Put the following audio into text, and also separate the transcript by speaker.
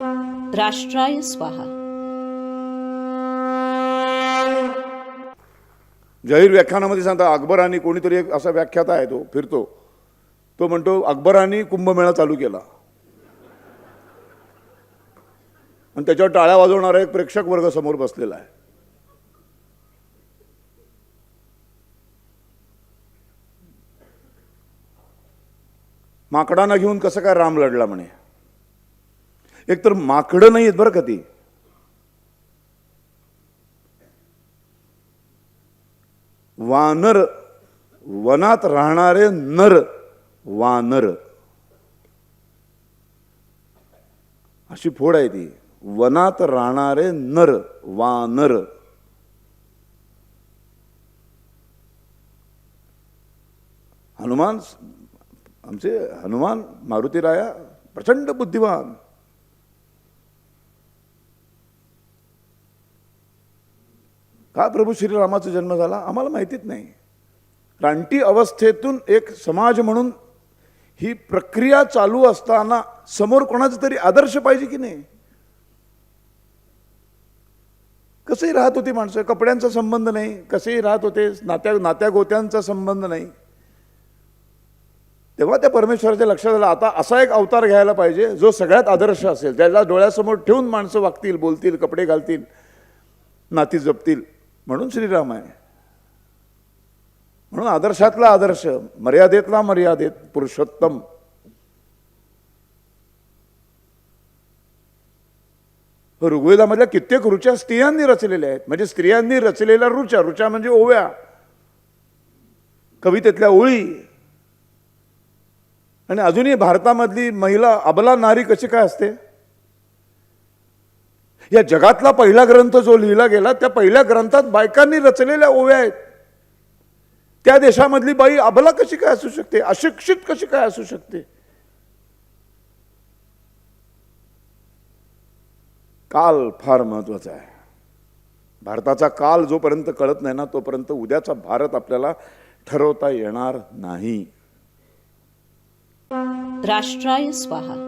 Speaker 1: राष्ट्राय स्वाहा.
Speaker 2: जाहीर व्याख्यानामध्ये सांगता अकबराने कोणीतरी एक असा व्याख्याता आहे तो फिरतो. तो म्हणतो अकबराने कुंभमेळा चालू केला. आणि त्याच्यावर टाळ्या वाजवणारा एक प्रेक्षक वर्ग समोर बसलेला आहे. माकडांना घेऊन कसं काय राम लढला म्हणे? एकतर माकडं नाही आहेत बरं का ती. वानर वनात राहणारे नर वानर. अशी फोड आहे ती. वनात राहणारे नर वानर. हनुमान आमचे हनुमान मारुतीराया प्रचंड बुद्धिमान. का प्रभू श्रीरामाचा जन्म झाला? आम्हाला माहितीच नाही. रानटी अवस्थेतून एक समाज म्हणून ही प्रक्रिया चालू असताना समोर कोणाचा तरी आदर्श पाहिजे की नाही? कसंही राहत होती माणसं कपड्यांचा संबंध नाही कसेही राहत होते नात्या नात्या गोत्यांचा संबंध नाही. तेव्हा त्या परमेश्वराच्या लक्षात आलं आता असा एक अवतार घ्यायला पाहिजे जो सगळ्यात आदर्श असेल. ज्याला डोळ्यासमोर ठेवून माणसं वागतील बोलतील कपडे घालतील नाती जपतील. म्हणून श्रीराम आहे. म्हणून आदर्शातला आदर्श मर्यादेतला मर्यादेत पुरुषोत्तम. हो, ऋग्वेदामधल्या कित्येक रुच्या स्त्रियांनी रचलेल्या आहेत. म्हणजे स्त्रियांनी रचलेल्या रुच्या रुच्या म्हणजे ओव्या. कवितेतल्या ओळी. आणि अजूनही भारतामधली महिला अबला नारी कशी काय असते? या जगातला पहिला ग्रंथ जो लिहिला गेला त्या पहिल्या ग्रंथात बायकांनी रचलेल्या ओव्या आहेत. त्या देशामधली बाई अबला कशी काय असू शकते? अशिक्षित कशी काय असू शकते? काल फार महत्त्वाचा आहे. भारताचा काल जोपर्यंत कळत नाही ना तोपर्यंत उद्याचा भारत आपल्याला ठरवता येणार नाही.
Speaker 1: राष्ट्राय स्वाहा.